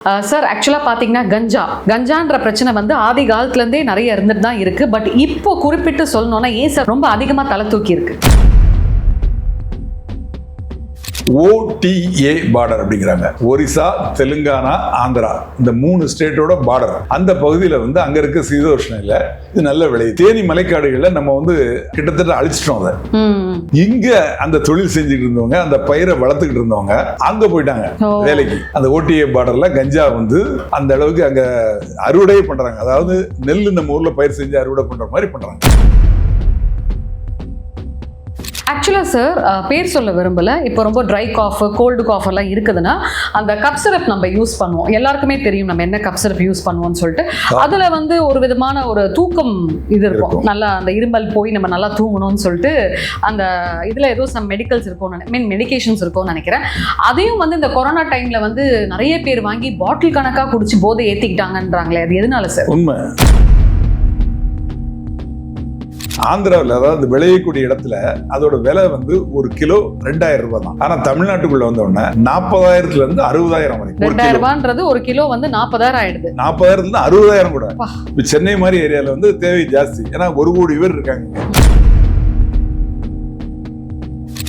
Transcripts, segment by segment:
Sir ஆக்சுவலாக பார்த்தீங்கன்னா கஞ்சா. கஞ்சான்ற பிரச்சனை வந்து ஆதி காலத்துலேருந்தே நிறைய இருந்துட்டு தான் இருக்குது பட் இப்போ குறிப்பிட்டு சொல்லணும்னா ஏன் சார் ரொம்ப அதிகமாக தலை தூக்கி இருக்குது ஓடிஏ பார்டர் அப்படிங்கிறாங்க. ஒரிசா தெலுங்கானா ஆந்திரா. இந்த மூணு ஸ்டேட்டோட பார்டர் அந்த பகுதியில் வந்து அங்க இருக்க சீதோஷ்ணில இது நல்ல விளை தேனி மலைக்காடுகளில் நம்ம வந்து கிட்டத்தட்ட அழிச்சிட்டோம் அதை. இங்க அந்த தொழில் செஞ்சுட்டு இருந்தவங்க அந்த பயிரை வளர்த்துக்கிட்டு இருந்தவங்க அங்க போயிட்டாங்க. வேலைக்கு. அந்த ஓடிஏ பார்டர்ல கஞ்சா வந்து அந்த அளவுக்கு அங்க அறுவடை பண்றாங்க. அதாவது நெல் நம்ம ஊர்ல பயிர் செஞ்சு அறுவடை பண்ற மாதிரி பண்றாங்க. ஆக்சுவலாக சார் பேர் சொல்ல விரும்பல. இப்போ ரொம்ப ட்ரை காஃப் கோல்டு காஃப் எல்லாம் இருக்குதுன்னா அந்த கப் சிரப் நம்ம யூஸ் பண்ணுவோம். எல்லாருக்குமே தெரியும் நம்ம என்ன கப் சிரப் யூஸ் பண்ணுவோம்னு சொல்லிட்டு. அதில் வந்து ஒரு விதமான ஒரு தூக்கம் இது இருக்கும். நல்லா அந்த இருமல் போய் நம்ம நல்லா தூங்கணும்னு சொல்லிட்டு அந்த இதில் ஏதோ சம் மெடிக்கல்ஸ் இருக்கும் மீன் மெடிகேஷன்ஸ் இருக்கும்னு நினைக்கிறேன். அதையும் வந்து இந்த கொரோனா டைமில் வந்து நிறைய பேர் வாங்கி பாட்டில் கணக்காக குடிச்சு போதை ஏற்றிக்கிட்டாங்கன்றாங்களே அது எதனால சார் உண்மை. ஆந்திராவில் அதாவது விளையக்கூடிய இடத்துல அதோட விலை வந்து ஒரு கிலோ ரெண்டாயிரம் ரூபாய் தான். ஆனா தமிழ்நாட்டுக்குள்ள வந்த உடனே நாற்பதாயிரத்துல இருந்து அறுபதாயிரம் வரைக்கும் ஒரு ரெண்டாயிரம் ரூபான்றது ஒரு கிலோ வந்து நாற்பதாயிரம் ஆயிடுது. நாற்பதாயிரத்துல இருந்து அறுபதாயிரம் கூட. சென்னை மாதிரி ஏரியால வந்து தேவை ஜாஸ்தி. ஏன்னா ஒரு கோடி பேர் இருக்காங்க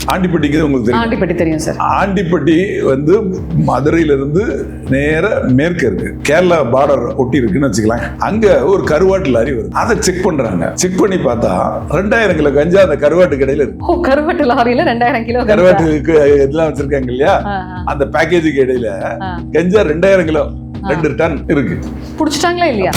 இங்க. ஆண்டிப்பட்டிக்கு உங்களுக்கு தெரியும். ஆண்டிப்பட்டி தெரியும் சார் ஆண்டிப்பட்டி வந்து மதுரையிலிருந்து நேர மேற்கு இருக்கு. கேரளா பார்டர் ஒட்டி இருக்குன்னு வச்சுக்கலாம் அங்க ஒரு கருவாட்டு லாரி வருது. அதை செக் பண்றாங்க. செக் பண்ணி பார்த்தா ரெண்டாயிரம் கிலோ கஞ்சா அந்த கருவாட்டு கடையில இருக்கு. கருவட்டு லாரியில ரெண்டாயிரம் கிலோ. கருவாட்டுக்கு இதெல்லாம் வச்சிருக்காங்க இல்லையா. அந்த பேக்கேஜுக்கு இடையில. கஞ்சா ரெண்டாயிரம் கிலோ ரெண்டு டன் இருக்கு. புடிச்சிட்டாங்களா இல்லையா?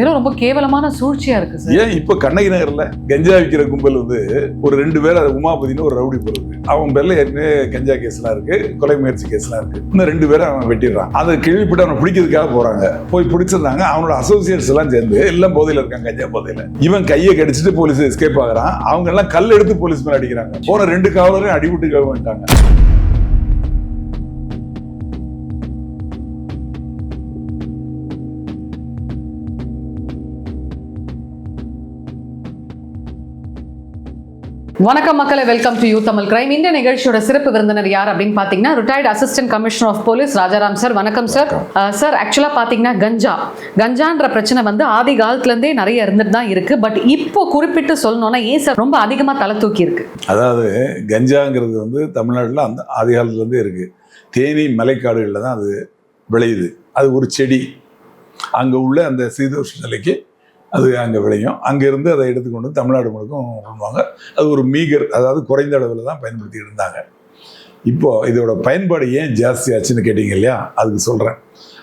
இதெல்லாம் ரொம்ப கேவலமான சூழ்ச்சியா இருக்கு சார் ஏன் இப்ப கண்ணகி நகர்ல கஞ்சா விற்கிற கும்பல் வந்து ஒரு ரெண்டு பேர் அது உமாபதினு ஒரு ரவுடி போறது. அவன் பேர்ல ஏற்கனவே கஞ்சா கேஸ்லாம் இருக்கு கொலை முயற்சி கேஸ்லாம் இருக்கு. இன்னும் ரெண்டு பேரும் அவன் வெட்டிடுறான். அதை கேள்விப்பட்டு அவனை பிடிக்கிறதுக்காக போறாங்க. போய் பிடிச்சிருந்தாங்க. அவனோட அசோசியேட்ஸ் எல்லாம் சேர்ந்து எல்லாம் போதையில இருக்காங்க கஞ்சா போதையில. இவன் கையை கடிச்சிட்டு போலீஸ் எஸ்கேப் ஆகுறான். அவங்க எல்லாம் கல் எடுத்து போலீஸ் மேல அடிக்கிறாங்க. போன ரெண்டு காவலரையும் அடிபட்டு வந்துட்டாங்க. வணக்கம் மக்களை welcome to you Tamil crime இந்த நிகழ்ச்சியோட சிறப்பு விருந்தினர் யார் அப்படின்னு பாத்தீங்கன்னா retired assistant commissioner of police Rajaram sir. வணக்கம் சார் சார் ஆக்சுவலா பாத்தீங்கன்னா கஞ்சா. கஞ்சான்ற பிரச்சனை வந்து ஆதி காலத்துல இருந்தே நிறைய இருந்துட்டு தான் இருக்கு. பட் இப்போ குறிப்பிட்டு சொல்லணும்னா ஏன் சார் ரொம்ப அதிகமா தலை தூக்கி இருக்கு? அதாவது கஞ்சாங்கிறது வந்து தமிழ்நாட்டில் அந்த ஆதி காலத்துலேருந்தே இருக்கு. தேனி மலைக்காடுகளில் தான் அது விளையுது. அது ஒரு செடி. அங்கே உள்ள அந்த சீதோஷ நிலைக்கு அது அங்கே விளையும். அங்கேருந்து அதை எடுத்துக்கொண்டு தமிழ்நாடு முழுக்கும் பண்ணுவாங்க அது ஒரு மீகர் அதாவது குறைந்த அளவில் தான் பயன்படுத்திட்டு இருந்தாங்க. இப்போ இதோட பயன்பாடு ஏன் ஜாஸ்தி ஆச்சுன்னு கேட்டீங்க இல்லையா? அதுக்கு சொல்கிறேன்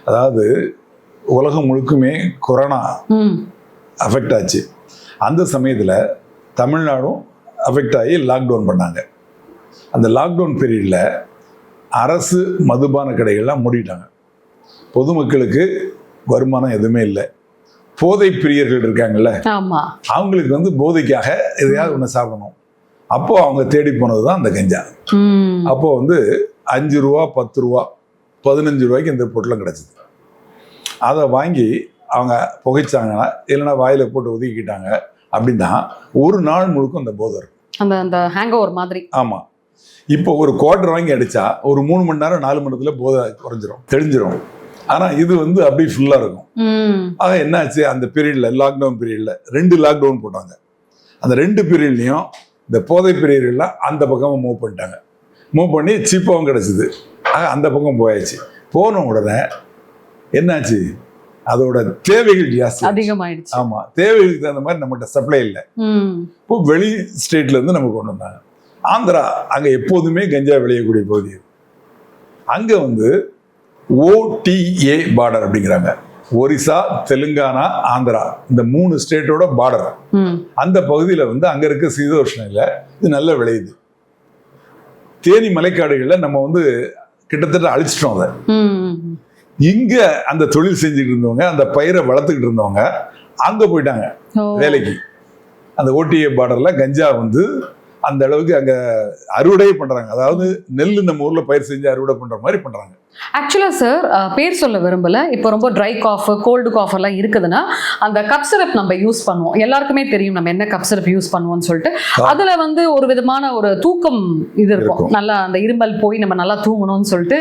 அதாவது உலகம் முழுக்குமே கொரோனா அஃபெக்ட் ஆச்சு. அந்த சமயத்தில் தமிழ்நாடும் அஃபெக்ட் ஆகி லாக்டவுன் பண்ணாங்க. அந்த லாக்டவுன் பீரியடில் அரசு மதுபான கடைகள்லாம் மூடிட்டாங்க. பொதுமக்களுக்கு வருமானம் எதுவுமே இல்லை. போதை பிரியர்கள் இருக்காங்கல்ல அவங்களுக்கு வந்து போதைக்காக எதையாவது ஒன்று சாப்பிடணும். அப்போ அவங்க தேடி போனது தான் அந்த கஞ்சா. அப்போ வந்து அஞ்சு ரூபா பத்து ரூபா பதினஞ்சு ரூபாய்க்கு இந்த பொட்டலம் கிடச்சிது. அதை வாங்கி அவங்க புகைச்சாங்கன்னா இல்லைன்னா வாயில் போட்டு ஒதுக்கிட்டாங்க அப்படின்னா ஒரு நாள் முழுக்க அந்த போதை இருக்கும். அந்த அந்த ஹேங் ஓவர் மாதிரி. ஆமாம் இப்போ ஒரு குவார்டர் வாங்கி அடித்தா ஒரு மூணு மணி நேரம் நாலு மணி நேரத்தில் போதை குறைஞ்சிரும் தெளிஞ்சிரும். ஆனால் இது வந்து அப்படியே ஃபுல்லாக இருக்கும். ஆக என்னாச்சு? அந்த பீரியடில் லாக்டவுன் பீரியடில் ரெண்டு லாக்டவுன் போட்டாங்க. அந்த ரெண்டு பீரியட்லையும் இந்த போதை பீரியட்லாம் அந்த பக்கமாக மூவ் பண்ணிட்டாங்க. மூவ் பண்ணி சீப்பாகவும் கிடச்சிது. ஆக அந்த பக்கம் போயாச்சு. போன உடனே என்னாச்சு? அதோட தேவைகள் ஜாஸ்தி அதிகமாயிடுச்சு. ஆமாம் தேவைகளுக்கு தகுந்த மாதிரி நம்மகிட்ட சப்ளை இல்லை. இப்போ வெளி ஸ்டேட்ல இருந்து நமக்கு கொண்டு வந்தாங்க. ஆந்திரா அங்கே எப்போதுமே கஞ்சா விளையக்கூடிய பகுதி. அங்கே வந்து ஓடிஏ பார்டர் அப்படிங்கிறாங்க. ஒரிசா தெலுங்கானா ஆந்திரா. இந்த மூணு ஸ்டேட்டோட பார்டர் அந்த பகுதியில் வந்து அங்கே இருக்க சீதோஷ்ணில இது நல்ல விளையுது. தேனி மலைக்காடுகளில் நம்ம வந்து கிட்டத்தட்ட அழிச்சிட்டோம் அதை. இங்க அந்த தொழில் செஞ்சுட்டு இருந்தவங்க அந்த பயிரை வளர்த்துக்கிட்டு இருந்தவங்க அங்க போயிட்டாங்க வேலைக்கு. அந்த ஓடிஏ பார்டர்ல கஞ்சா வந்து அந்த அளவுக்கு அங்க அறுவடை பண்றாங்க. அதாவது நெல் நம்ம ஊர்ல பயிர் செஞ்சு அறுவடை பண்ற மாதிரி பண்றாங்க. ஆக்சுவலா சார் பேர் சொல்ல விரும்பல. இப்போ ரொம்ப ட்ரை காஃப் கோல்டு காஃப் எல்லாம் இருக்குதுன்னா அந்த கப் சிரப் நம்ம யூஸ் பண்ணுவோம். எல்லாருக்குமே தெரியும் நம்ம என்ன கப் சிரப் யூஸ் பண்ணுவோம்னு சொல்லிட்டு. அதுல வந்து ஒரு விதமான ஒரு தூக்கம் இது இருக்கும். நல்லா அந்த இருமல் போய் நம்ம நல்லா தூங்கணும்னு சொல்லிட்டு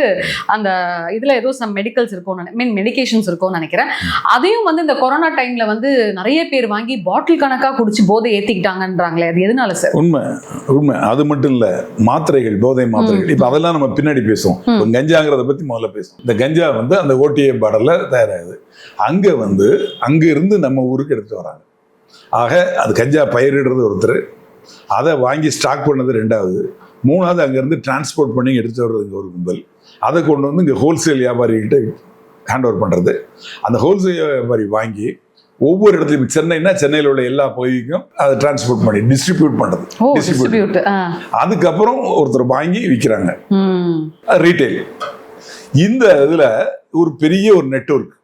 அந்த இதுல ஏதோ சம் மெடிக்கல்ஸ் இருக்கும் மீன் மெடிகேஷன்ஸ் இருக்கும்னு நினைக்கிறேன். அதையும் வந்து இந்த கொரோனா டைம்ல வந்து நிறைய பேர் வாங்கி பாட்டில் கணக்கா குடிச்சு போதை ஏத்திக்கிட்டாங்கன்றாங்களே அது எதனால சார் உண்மை உண்மை. அது மட்டும் இல்ல மாத்திரைகள் போதை மாத்திரைகள். இப்ப அதெல்லாம் நம்ம பின்னாடி பேசுவோம். கஞ்சாங்கிறத பத்தி முதல்ல பேசுவோம். இந்த கஞ்சா வந்து அந்த ஓடிஏ பார்டர்ல தயாராகுது. அங்க வந்து அங்க இருந்து நம்ம ஊருக்கு எடுத்துட்டு வராங்க. ஆக அது கஞ்சா பயிரிடுறது ஒருத்தர். அதை வாங்கி ஸ்டாக் பண்ணது ரெண்டாவது. மூணாவது அங்கேருந்து டிரான்ஸ்போர்ட் பண்ணி எடுத்துட்டு வர்றது இங்க ஒரு கும்பல். அதை கொண்டு வந்து இங்கே ஹோல்சேல் வியாபாரிகிட்ட ஹேண்ட் ஓவர் பண்ணுறது அந்த ஹோல்சேல் வியாபாரி வாங்கி ஒவ்வொரு இடத்துலையும் சென்னைனா சென்னையில் உள்ள எல்லா பகுதிக்கும் அதை டிரான்ஸ்போர்ட் பண்ணி டிஸ்ட்ரிபியூட் பண்ணுறது. டிஸ்ட்ரிபியூட் அதுக்கப்புறம் ஒருத்தர் வாங்கி விற்கிறாங்க ரீட்டைல் இந்த இதில் ஒரு பெரிய ஒரு நெட்வொர்க்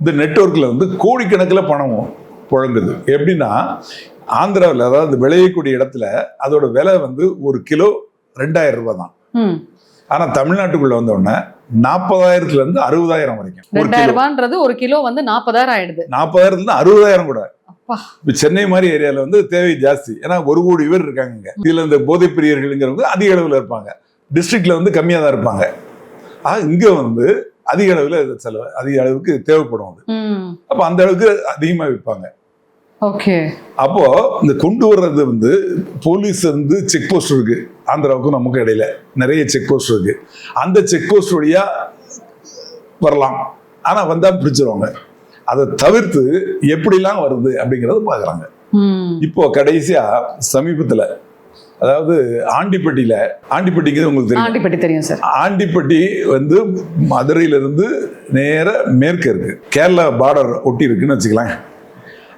இந்த நெட்வொர்க்கில் வந்து கோடிக்கணக்கில் பணம் புழங்குது. எப்படின்னா ஆந்திராவில் அதாவது விளையக்கூடிய இடத்துல அதோட விலை வந்து ஒரு கிலோ ரெண்டாயிரம் ரூபாய் தான். ஆனால் தமிழ்நாட்டுக்குள்ள வந்த உடனே நாற்பதாயிரத்துல இருந்து அறுபதாயிரம் வரைக்கும். ரெண்டாயிரம் ஒரு கிலோ வந்து நாற்பதாயிரம் ஆயிடுது. நாற்பதாயிரத்துல இருந்து அறுபதாயிரம் கூட. சென்னை மாதிரி ஏரியாவில் வந்து தேவை ஜாஸ்தி. ஏன்னா ஒரு கோடி பேர் இருக்காங்க. இதுல இந்த போதைப் பிரியர்கள்ங்கிறவங்க அதிக அளவில் இருப்பாங்க. டிஸ்ட்ரிக்ட்ல வந்து கம்மியாக தான் இருப்பாங்க. ஆக இங்க வந்து அதிக அளவில் செலவு அதிக அளவுக்கு தேவைப்படும் அது. அப்போ அந்த அளவுக்கு அதிகமாக விற்பாங்க. ஓகே. அப்போ இந்த கொண்டு வர்றது வந்து போலீஸ் வந்து செக் போஸ்ட் இருக்கு. ஆந்திராவுக்கும் நமக்கும் இடையில நிறைய செக் போஸ்ட் இருக்கு. அந்த செக் போஸ்ட் வழியா வரலாம். ஆனா வந்தா பிடிச்சிருவாங்க. அதை தவிர்த்து எப்படிலாம் வருது அப்படிங்கறத பாக்குறாங்க. இப்போ கடைசியா சமீபத்துல அதாவது ஆண்டிப்பட்டியில ஆண்டிப்பட்டிங்கிறது உங்களுக்கு தெரியும். ஆண்டிப்பட்டி தெரியும் சார். ஆண்டிப்பட்டி வந்து மதுரையிலிருந்து நேர மேற்கு இருக்கு. கேரளா பார்டர் ஒட்டி இருக்குன்னு வச்சுக்கலாம்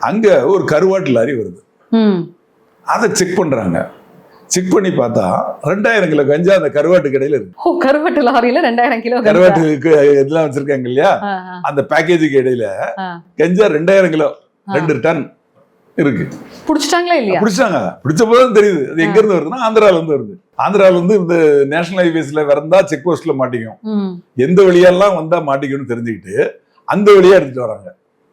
அங்க ஒரு கருவாட்டு லாரி வருது. அதை செக் பண்றாங்க. செக் பண்ணி பார்த்தா ரெண்டாயிரம் கிலோ கஞ்சா அந்த கருவாட்டு கடையில இருக்கு. ஓ கருவாட்டு லாரியில ரெண்டாயிரம் கிலோ. கருவாட்டுக்கு இதெல்லாம் வச்சிருக்காங்க இல்லையா? அந்த பேக்கேஜுக்கு இடையில. கஞ்சா ரெண்டாயிரம் கிலோ. ரெண்டு டன். இருக்கு. புடிச்சிட்டாங்களா இல்லையா? பிடிச்சாங்க பிடிச்ச போதும் தெரியுது. அது எங்க இருந்து வருதுன்னா ஆந்திரால இருந்து வருது. ஆந்திரால இருந்து இந்த நேஷனல் ஹைவேஸ்ல வரந்தா செக் போஸ்ட்ல மாட்டிக்கும். எந்த வழியெல்லாம் வந்தா மாட்டிக்கணும்னு தெரிஞ்சுக்கிட்டு அந்த வழியா எடுத்துட்டு வராங்க.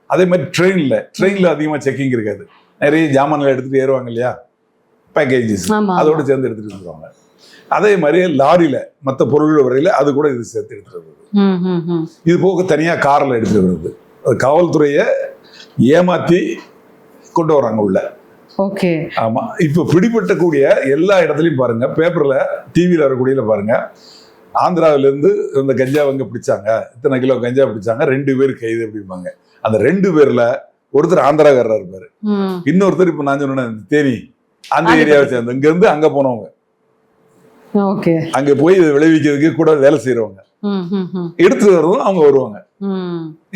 அதே மாதிரி ட்ரெயின்ல ட்ரெயின்ல அதிகமா செக்கிங் இருக்காது. நிறைய ஜாமான்களை எடுத்துட்டு ஏறுவாங்க இல்லையா? பேக்கேஜஸ் அதோட சேர்ந்து எடுத்துட்டு வந்துருவாங்க. அதே மாதிரி லாரியில மற்ற பொருள்கள் வரையில அது கூட இது சேர்த்து எடுத்துட்டு வருது. இது போக தனியா கார்ல எடுத்துட்டு வருது. அது காவல்துறையை ஏமாத்தி கொண்டு வராங்க உள்ள. ஓகே. ஆமா. இப்ப பிடிபட்டக்கூடிய எல்லா இடத்துலயும் பாருங்க பேப்பர்ல டிவியில வரக்கூடியல பாருங்க. ஆந்திராவில இருந்து இந்த கஞ்சா வங்க பிடிச்சாங்க. இத்தனை கிலோ கஞ்சா பிடிச்சாங்க. ரெண்டு பேர் கைது அப்படிம்பாங்க. அந்த ரெண்டு பேர்ல ஒருத்தர் ஆந்திராக்காரரா இருப்பாரு. இன்னொருத்தர் இப்ப நான் சொன்ன தேனி அந்த. ஏரியாவை சேர்ந்த இங்க இருந்து அங்க போனவங்க. ஓகே. அங்க போய் விளைவிக்கிறதுக்கு கூட வேலை செய்யறவங்க ம் ம் ம். எடுத்துட்டு வரதும் அவங்க வருவாங்க.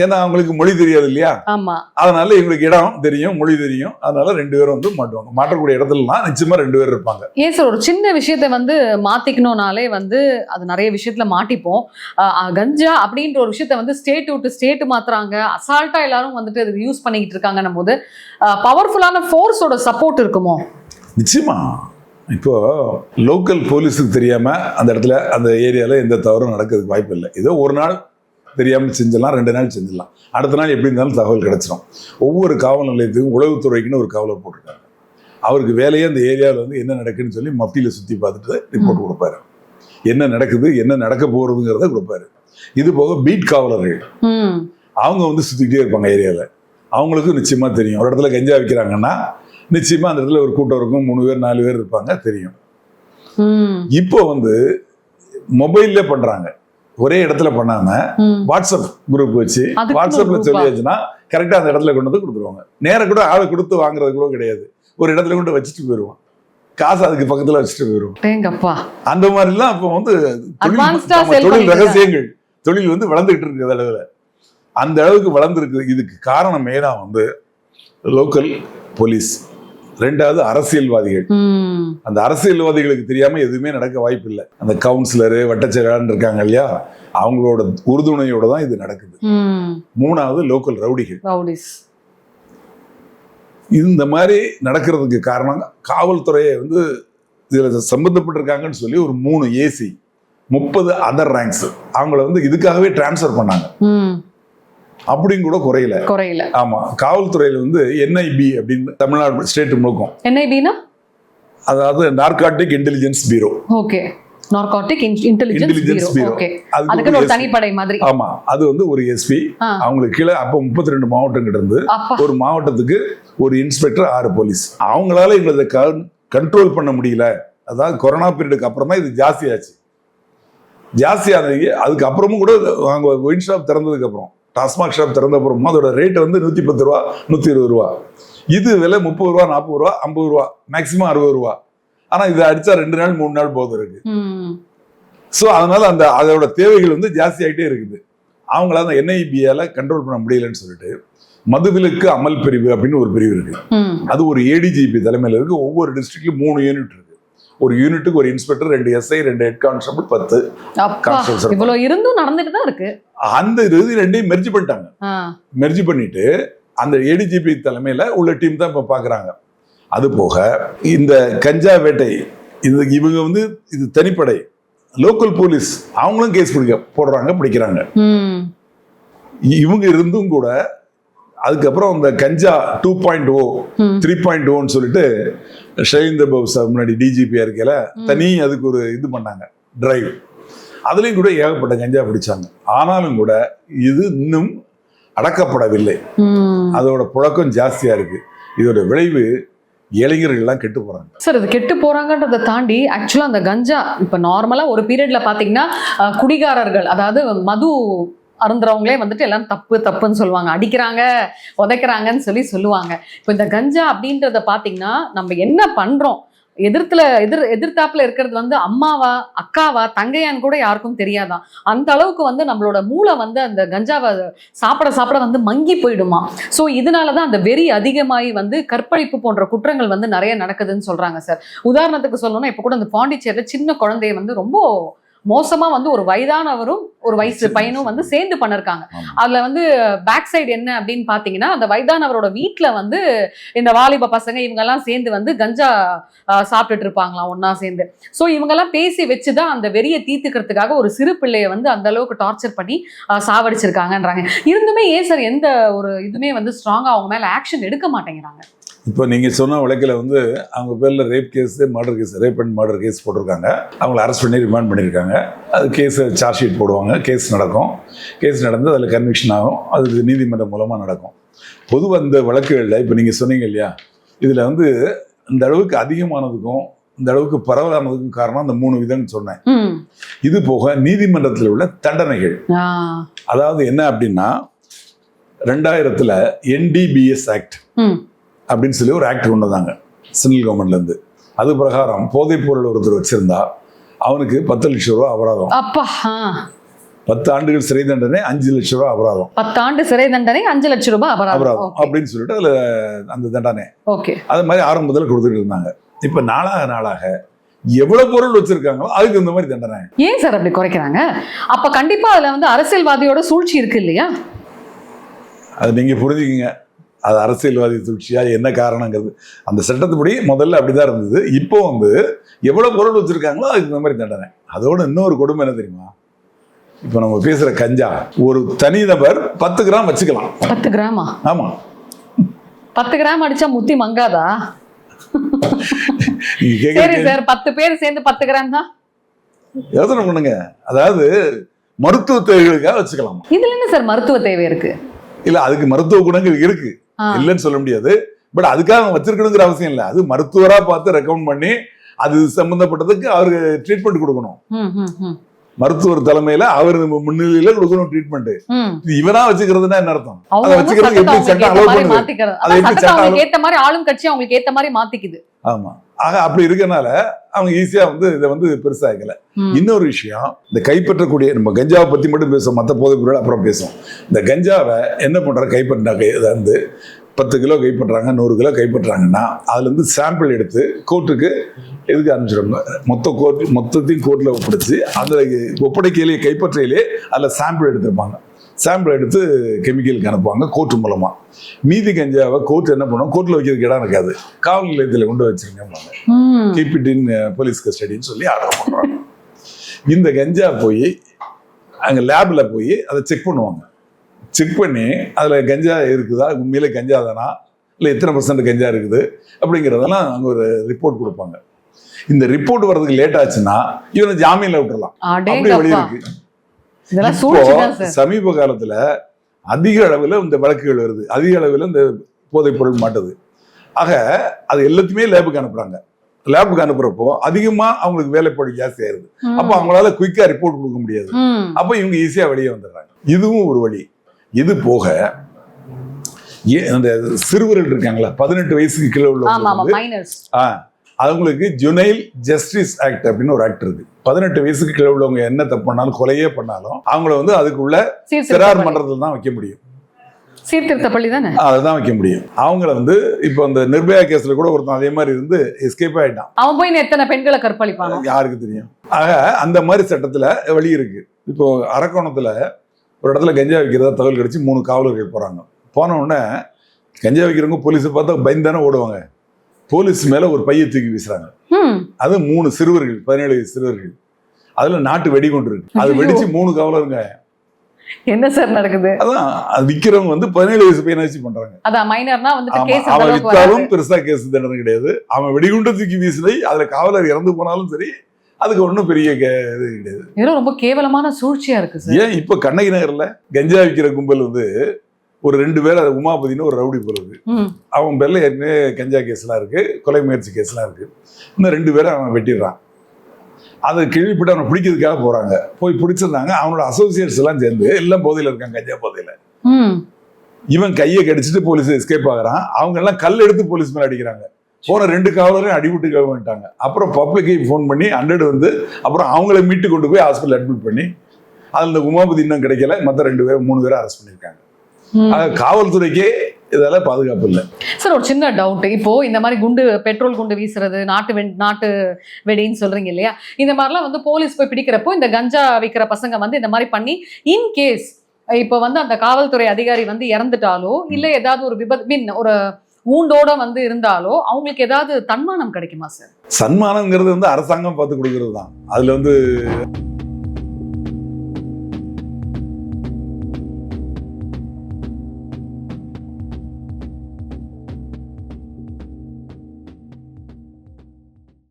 ஏன்னா அவங்களுக்கு மொழி தெரியாது இல்லையா? அதனால இவங்களுக்கு இடம் தெரியும் மொழி தெரியும். அதனால ரெண்டு பேரும் வந்து மாட்டுவாங்க. மாட்டக்கூடிய இடத்துலலாம் நிச்சயமா ரெண்டு பேர் இருப்பாங்க. ஏன் சார் ஒரு சின்ன விஷயத்தை வந்து மாத்திக்கணும்னாலே வந்து அது நிறைய விஷயத்துல மாட்டிப்போம். கஞ்சா அப்படின்ற ஒரு விஷயத்த வந்து ஸ்டேட் விட்டு ஸ்டேட் மாத்துறாங்க. அசால்ட்டா எல்லாரும் வந்துட்டு அது யூஸ் பண்ணிக்கிட்டு இருக்காங்கன்னும் போது பவர்ஃபுல்லான ஃபோர்ஸோட சப்போர்ட் இருக்குமோ? நிச்சயமா. இப்போ லோக்கல் போலீஸுக்கு தெரியாம அந்த இடத்துல அந்த ஏரியால எந்த தவறும் நடக்கிறதுக்கு வாய்ப்பு இல்லை ஏதோ ஒரு நாள் தெரியாமல் செஞ்சிடலாம் ரெண்டு நாள் செஞ்சிடலாம். அடுத்த நாள் எப்படி இருந்தாலும் தகவல் கிடைச்சிடும் ஒவ்வொரு காவல் நிலையத்துக்கும் உளவுத்துறைக்குன்னு ஒரு காவலர் போட்டிருக்காங்க அவருக்கு வேலையே அந்த ஏரியாவில் வந்து என்ன நடக்குன்னு சொல்லி மப்டியில் சுற்றி பார்த்துட்டு ரிப்போர்ட் கொடுப்பாரு. என்ன நடக்குது என்ன நடக்க போகிறதுங்கிறத கொடுப்பாரு. இது போக பீட் காவலர்கள். அவங்க வந்து சுற்றிக்கிட்டே இருப்பாங்க ஏரியாவில். அவங்களுக்கும் நிச்சயமாக தெரியும். ஒரு இடத்துல கஞ்சா விற்கிறாங்கன்னா நிச்சயமாக அந்த இடத்துல ஒரு கூட்டம் இருக்கும். மூணு பேர் நாலு பேர் இருப்பாங்க தெரியும். இப்போ வந்து மொபைல்ல பண்றாங்க. ஒரே இடத்துல பண்ணாம வாட்ஸ்அப் குரூப் வச்சு வாட்ஸ்அப்ல group-ஆ? சொல்லியாச்சுன்னா கரெக்டா அந்த இடத்துல கொண்டு வந்து கொடுத்துருவாங்க. நேரா கூட ஆளை கொடுத்து வாங்குறது கூட கிடையாது. ஒரு இடத்துல கொண்டு வச்சுட்டு போயிடுவான் காசு அதுக்கு பக்கத்துல வச்சுட்டு தேங்கப்பா அந்த மாதிரிலாம் இப்போ வந்து தொழில் ரகசியங்கள் தொழில் வந்து வளர்ந்துகிட்டு இருக்கு அளவுல. அந்த அளவுக்கு வளர்ந்துருக்கு. இதுக்கு காரணம் மெயினா வந்து லோக்கல் போலீஸ் ரெண்டாவது அரசியல்வாதிகள். அந்த அரசியல்வாதிகளுக்கு தெரியாம எதுவுமே நடக்க வாய்ப்பு இல்லை அந்த கவுன்சிலரு வட்டச்செயலாளர் இருக்காங்க இல்லையா? அவங்களோட உறுதுணையோட தான் இது நடக்குது. மூணாவது லோக்கல் ரவுடிகள். இந்த மாதிரி நடக்கிறதுக்கு காரணம் காவல்துறையை வந்து இதுல சம்பந்தப்பட்டிருக்காங்கன்னு சொல்லி ஒரு மூணு ஏசி முப்பது அதர் ரேங்க்ஸ் அவங்கள வந்து இதுக்காகவே டிரான்ஸ்ஃபர் பண்ணாங்க. ம் அப்படியும் கூட குறையல. குறையல. ஆமா காவல்துறையில வந்து என்ஐபி அப்படின்னு தமிழ்நாடு ஸ்டேட் முழுக்கும். என்ஐபினா அதாவது narcotic intelligence bureau okay narcotic intelligence bureau அதுக்கு ஒரு தனிப்படை மாதிரி. ஆமா அது வந்து ஒரு எஸ்பி. அவங்களுக்கு கீழே அப்போ முப்பத்தி ரெண்டு மாவட்டம் இருந்து அப்பா. ஒரு மாவட்டத்துக்கு ஒரு இன்ஸ்பெக்டர் ஆறு போலீஸ் அவங்களால எங்களை கண்ட்ரோல் பண்ண முடியல. அதாவது கொரோனா பீரியடுக்கு அப்புறம் இது ஜாஸ்தியாச்சு. ஜாஸ்தியானது அதுக்கு அப்புறமும் கூட அங்க ஒயின் ஷாப் திறந்ததுக்கு அப்புறம். டாஸ்மாக் ஷாப் திறந்த அப்புறமும் அதோட ரேட் வந்து நூத்தி பத்து ரூபா நூத்தி இருபது ரூபா. இது விலை முப்பது ரூபா நாற்பது ரூபா ஐம்பது ரூபா மேக்சிமம் அறுபது ரூபா. ஆனா இது அடிச்சா ரெண்டு நாள் மூணு நாள் போதும் இருக்கு. ஸோ அதனால அந்த அதோட தேவைகள் வந்து ஜாஸ்தி ஆகிட்டே இருக்குது. அவங்களால அந்த என்ஐபியால கண்ட்ரோல் பண்ண முடியலன்னு சொல்லிட்டு மதுவிலக்கு அமல் பிரிவு அப்படின்னு ஒரு பிரிவு இருக்கு. அது ஒரு ஏடிஜிபி தலைமையில் இருக்கு. ஒவ்வொரு டிஸ்ட்ரிக்ட்லயும் மூணு யூனிட் இருக்கு. ஒரு யூனிட்டுக்கு ஒரு இன்ஸ்பெக்டர் ரெண்டு எஸ்ஐ ரெண்டு ஹெட் கான்ஸ்டபிள் பத்து. இவ்வளவு இருந்தும் நடந்துட்டு தான் இருக்கு. அந்த இது ரெண்டையும் மெர்ஜி பண்ணிட்டாங்க. மெர்ஜி பண்ணிட்டு அந்த ஏடிஜிபி தலைமையில உள்ள டீம் தான் இப்ப பாக்குறாங்க. அது போக இந்த கஞ்சா வேட்டை இது இவங்க வந்து இது தனிப்படை லோக்கல் போலீஸ் அவங்களும் கேஸ் பிடிக்க போடுறாங்க பிடிக்கிறாங்க. இவங்க இருந்தும் கூட அதுக்கப்புறம் இந்த கஞ்சா two point O. Three point ஓன்னு சொல்லிட்டு ஷைந்தர் பாபு சார் முன்னாடி டிஜிபியா இருக்கையில தனி அதுக்கு ஒரு இது பண்ணாங்க டிரைவ் அதுலயும் கூட ஏகப்பட்ட கஞ்சா பிடிச்சாங்க. ஆனாலும் கூட இது இன்னும் அடக்கப்படவில்லை. அதோட புழக்கம் ஜாஸ்தியா இருக்கு. இதோட விளைவு இளைஞர்கள்லாம் கெட்டு போறாங்க. சார் இது கெட்டு போறாங்கன்றதை தாண்டி ஆக்சுவலா அந்த கஞ்சா இப்ப நார்மலா ஒரு பீரியட்ல பாத்தீங்கன்னா குடிகாரர்கள் அதாவது மது அருந்துறவங்களே வந்துட்டு எல்லாம் தப்பு தப்புன்னு சொல்லுவாங்க. அடிக்கிறாங்க உதைக்கிறாங்கன்னு சொல்லி சொல்லுவாங்க. இப்போ இந்த கஞ்சா அப்படின்றத பார்த்தீங்கன்னா நம்ம என்ன பண்ணுறோம் எதிர்த்துல எதிர் எதிர்த்தாப்புல இருக்கிறது வந்து அம்மாவா அக்காவா தங்கையான்னு கூட யாருக்கும் தெரியாதான். அந்த அளவுக்கு வந்து நம்மளோட மூளை வந்து அந்த கஞ்சாவை சாப்பிட சாப்பிட வந்து மங்கி போயிடுமா? ஸோ இதனால தான் அந்த வெறி அதிகமாகி வந்து கற்பழிப்பு போன்ற குற்றங்கள் வந்து நிறைய நடக்குதுன்னு சொல்றாங்க சார். உதாரணத்துக்கு சொல்லணும்னா இப்போ கூட அந்த பாண்டிச்சேரியில் சின்ன குழந்தைய வந்து ரொம்ப மோசமா வந்து ஒரு வயதானவரும் ஒரு வயசு பையனும் வந்து சேர்ந்து பண்ணிருக்காங்க. அதுல வந்து பேக் சைடு என்ன அப்படின்னு பாத்தீங்கன்னா அந்த வயதானவரோட வீட்ல வந்து இந்த வாலிப பசங்க இவங்க எல்லாம் சேர்ந்து வந்து கஞ்சா சாப்பிட்டுட்டு இருப்பாங்களாம் ஒண்ணா சேர்ந்து. சோ இவங்க எல்லாம் பேசி வச்சுதான் அந்த வெறியை தீர்த்துக்கிறதுக்காக ஒரு சிறு பிள்ளைய வந்து அந்த அளவுக்கு டார்ச்சர் பண்ணி சாவடிச்சிருக்காங்கன்றாங்க. இருந்துமே ஏன் சார் எந்த ஒரு இதுமே வந்து ஸ்ட்ராங்கா அவங்க மேல ஆக்ஷன் எடுக்க மாட்டேங்கிறாங்க? இப்போ நீங்க சொன்ன வழக்கில் வந்து அவங்க பேர்ல rape case murder case rape and murder case போட்டிருக்காங்க. அவங்கள அரெஸ்ட் பண்ணி ரிமாண்ட் பண்ணியிருக்காங்க. அது கேஸ் சார்ஜ் ஷீட் போடுவாங்க. கேஸ் நடக்கும். கேஸ் நடந்து அதில் கன்விக்ஷன் ஆகும். அது நீதிமன்றம் மூலமாக நடக்கும். பொதுவாக இந்த வழக்குகளில் இப்போ நீங்கள் சொன்னீங்க இல்லையா? இதில் வந்து இந்த அளவுக்கு அதிகமானதுக்கும் இந்த அளவுக்கு பரவலானதுக்கும் காரணம் அந்த மூணு விதம்னு சொன்னேன். இது போக நீதிமன்றத்தில் உள்ள தண்டனைகள். அதாவது என்ன அப்படின்னா ரெண்டாயிரத்தில் என்டிபிஎஸ் ஆக்ட் அப்படின்னு சொல்லி ஒரு ஆக்ட் கொண்டு வந்தாங்க. சென்ட்ரல் கவர்மெண்ட்லேருந்து அது பிரகாரம் போதைப் பொருள் ஒருத்தர் வச்சிருந்தா அவனுக்கு பத்து லட்சம் ரூபா அபராதம். அப்பா. பத்து ஆண்டுகள் சிறை தண்டனை அஞ்சு லட்சம் ரூபா அபராதம். பத்தாண்டு சிறை தண்டனை அஞ்சு லட்சம் ரூபாய் அபராதம். அபராதம். அப்படின்னு சொல்லிட்டு அதுல அந்த தண்டனை. ஓகே. அது மாதிரி ஆரம்பத்தில் கொடுத்துட்டு இருந்தாங்க. இப்ப நாளாக நாளாக எவ்வளவு பொருள் வச்சிருக்காங்களோ அதுக்கு இந்த மாதிரி தண்டனை. ஏன் சார் அப்படி குறைக்கிறாங்க? அப்ப கண்டிப்பா அதுல வந்து அரசியல்வாதியோட சூழ்ச்சி இருக்கு இல்லையா? அது நீங்க புரிஞ்சுக்கிங்க. அது அரசியல்வாதி சூழ்ச்சியா என்ன காரணங்கிறது. அந்த சட்டத்துப்படி முதல்ல அப்படிதான் இருந்தது. இப்போ வந்து எவ்வளவு பொருள் வச்சிருக்காங்களோ அதுக்கு இந்த மாதிரி தண்டனை. அதோட இன்னொரு கொடுமை என்ன தெரியுமா? இப்போ நம்ம பேசுற கஞ்சா. ஒரு தனிநபர் பத்து கிராம் வச்சுக்கலாம். பத்து கிராமா? ஆமா. பத்து கிராம் அடிச்சா முத்தி மங்காதா? சரி சார் பத்து பேர் சேர்ந்து பத்து கிராம் தான். யோசனை பண்ணுங்க. அதாவது மருத்துவ தேவைகளுக்காக வச்சுக்கலாம்? இதுல என்ன சார் மருத்துவ தேவை இருக்கு? இல்ல அதுக்கு மருத்துவ குணங்கள் இருக்கு. இல்லைன்னு சொல்ல முடியாது. பட் அதுக்காக அவங்க வச்சிருக்கணுங்கிற அவசியம் இல்லை. அது மருத்துவரா பார்த்து ரெக்கமெண்ட் பண்ணி அது சம்பந்தப்பட்டதுக்கு அவருக்கு ட்ரீட்மெண்ட் கொடுக்கணும். மருத்துவர் தலைமையில அவர் முன்னிலையில கொடுக்கணும் ட்ரீட்மெண்ட். இவனா வச்சுக்கிறதுனா என்ன அர்த்தம்? அதை சட்டத்தை எப்படி சட்டம் மாதிரி பண்ணுது? ஏத்த மாதிரி ஆளும் கட்சி அவங்களுக்கு ஏத்த மாதிரி மாத்திக்குது. ஆமா. ஆக அப்படி இருக்கனால அவங்க ஈஸியா வந்து இதை வந்து பெருசாக்கல ம். இன்னொரு விஷயம் இந்த கைப்பற்றக்கூடிய நம்ம கஞ்சாவை பத்தி மட்டும் பேசுவோம் மற்ற போதைப் பொருள் அப்புறம் பேசுவோம். இந்த கஞ்சாவை என்ன பண்ற கைப்பற்றினா கை இதை வந்து பத்து கிலோ கைப்பற்றாங்க நூறு கிலோ கைப்பற்றாங்கன்னா அதுல இருந்து சாம்பிள் எடுத்து கோர்ட்டுக்கு எதுக்கு அனுப்பிச்சிடுவாங்க மொத்த கோர்ட் மொத்தத்தையும் கோர்ட்ல ஒப்படைச்சு அந்த ஒப்படைக்கையிலேயே கைப்பற்றையிலே அதில் சாம்பிள் எடுத்திருப்பாங்க. சாம்பிள் எடுத்து கெமிக்கலுக்கு அனுப்புவாங்க கோர்ட் மூலமா. மீதி கஞ்சாவை கோர்ட் என்ன பண்ணும்? கோர்ட்டில் வைக்கிறதுக்கு இடம் இருக்காது. காவல் நிலையத்தில் கொண்டு வச்சிருங்க கீப் இட் இன் போலீஸ் கஸ்டடின்னு சொல்லி ஆர்டர் பண்ணுறாங்க இந்த கஞ்சா போய் அங்கே லேபில் போய் அதை செக் பண்ணுவாங்க. செக் பண்ணி அதில் கஞ்சா இருக்குதா? உண்மையிலே கஞ்சா தானா? இல்லை எத்தனை பர்சன்ட் கஞ்சா இருக்குது? அப்படிங்கிறதெல்லாம் அங்கே ஒரு ரிப்போர்ட் கொடுப்பாங்க. இந்த ரிப்போர்ட் வர்றதுக்கு லேட் ஆச்சுன்னா இவனை ஜாமீன்ல விட்டுறலாம். அப்படி அடேங்கப்பா இருக்கு. சமீப காலத்துல அதிக அளவில் இந்த வழக்குகள் வருது. அதிக அளவில் இந்த போதைப் பொருள் மாட்டுது. ஆக அது எல்லாத்தையுமே லேபுக்கு அனுப்புறாங்க. லேபுக்கு அனுப்புறப்போ அதிகமா அவங்களுக்கு வேலைப்படி ஜாஸ்தி ஆயிருது ம். அப்போ அவங்களால குயிக்கா ரிப்போர்ட் கொடுக்க முடியாது. அப்போ இவங்க ஈஸியா வெளியே வந்துடுறாங்க. இதுவும் ஒரு வழி. இது போக அந்த சிறுவர்கள் இருக்காங்களா பதினெட்டு வயசுக்கு கீழே ஆ அவங்களுக்கு ஜுனைல் ஜஸ்டிஸ் ஆக்ட் அப்படின்னு ஒரு ஆக்ட் இருக்கு. பதினெட்டு வயசுக்கு கீழே உள்ளவங்க என்ன தப்பு பண்ணாலும் கொலையே பண்ணாலும் அவங்கள வந்து அதுக்குள்ள சிறார் மன்றத்தில் தான் வைக்க முடியும். சீர்திருத்த பள்ளி தானே அதுதான் வைக்க முடியும். அவங்கள வந்து இப்போ இந்த நிர்பயா கேஸ்ல கூட ஒருத்தன் அதே மாதிரி இருந்து எஸ்கேப் ஆயிட்டான். அவன் போய் எத்தனை பெண்களை கற்பழிப்பானோ? யாருக்கு தெரியும்? ஆக அந்த மாதிரி சட்டத்துல வழி இருக்கு. இப்போ அரக்கோணத்துல ஒரு இடத்துல கஞ்சா விற்கிறதா தகவல் கிடைச்சு மூணு காவலர்கள் போறாங்க. போன உடனே கஞ்சா விற்கிறவங்க போலீஸை பார்த்தா பயந்தானே ஓடுவாங்க. போலீஸ் மேல ஒரு பையை தூக்கி வீசுறாங்க. அது மூணு சிறுவர்கள் பதினேழு சிறுவர்கள். அதுல நாட்டு வெடிகுண்டு இருக்கு அது. வெடிச்சு மூணு காவலருங்க. என்ன சார் நடக்குது? அதான் அது விக்கிறவங்க வந்து பதினேழு வயசு பையனை வச்சு பண்றாங்க. அதான் மைனர்னா அவன் வித்தாலும் பெருசா கேஸ் தண்டனை கிடையாது. அவன் வெடிகுண்டு தூக்கி வீசினை அதுல காவலர் இறந்து போனாலும் சரி அதுக்கு ஒன்றும் பெரிய கே- இது கிடையாது. இதெல்லாம் ரொம்ப கேவலமான சூழ்ச்சியா இருக்கு சார் ஏன் இப்ப கண்ணகி நகர்ல கஞ்சா விற்கிற கும்பல் வந்து ஒரு ரெண்டு பேர் அது உமாபதினு ஒரு ரவுடி போறது. அவன் பேர்ல ஏற்கனவே கஞ்சா கேஸ்லாம் இருக்கு கொலை முயற்சி கேஸ்லாம் இருக்கு. இன்னும் ரெண்டு பேரை அவன் வெட்டிடுறான். அதை கேள்விப்பட்டு அவனை பிடிக்கிறதுக்காக போறாங்க. போய் பிடிச்சிருந்தாங்க. அவனோட அசோசியேட்ஸ் எல்லாம் சேர்ந்து எல்லாம் போதையில இருக்காங்க கஞ்சா போதையில. இவன் கையை கடிச்சிட்டு போலீஸ் எஸ்கேப் ஆகுறான். அவங்க எல்லாம் கல் எடுத்து போலீஸ் மேல அடிக்கிறாங்க. போன ரெண்டு காவலரையும் அடிவிட்டு கவனிட்டாங்க அப்புறம் பப்ளிக்கு ஃபோன் பண்ணி ஹண்ட்ரட் வந்து அப்புறம் அவங்கள மீட்டு கொண்டு போய் ஹாஸ்பிட்டல் அட்மிட் பண்ணி அதில் உமாபதி இன்னும் கிடைக்கல மற்ற ரெண்டு பேரும் மூணு பேரை அரெஸ்ட் பண்ணியிருக்காங்க காவல்துறைக்கே இதெல்லாம் பாதுகாப்பு இல்லை. சார் ஒரு சின்ன டவுட் இப்போ இந்த மாதிரி குண்டு பெட்ரோல் குண்டு வீசுறது நாட்டு வெ நாட்டு வெடின்னு சொல்றீங்க இல்லையா? இந்த மாதிரிலாம் வந்து போலீஸ் போய் பிடிக்கிறப்போ இந்த கஞ்சா விற்கிற பசங்க வந்து இந்த மாதிரி பண்ணி இன் கேஸ் இப்போ வந்து அந்த காவல்துறை அதிகாரி வந்து இறந்துட்டாலோ இல்ல ஏதாவது ஒரு விபத்து மீன் ஒரு ஊண்டோட வந்து இருந்தாலோ அவங்களுக்கு ஏதாவது தன்மானம் கிடைக்குமா சார்? சன்மானங்கிறது வந்து அரசாங்கம் பார்த்து கொடுக்கறது தான் அதுல வந்து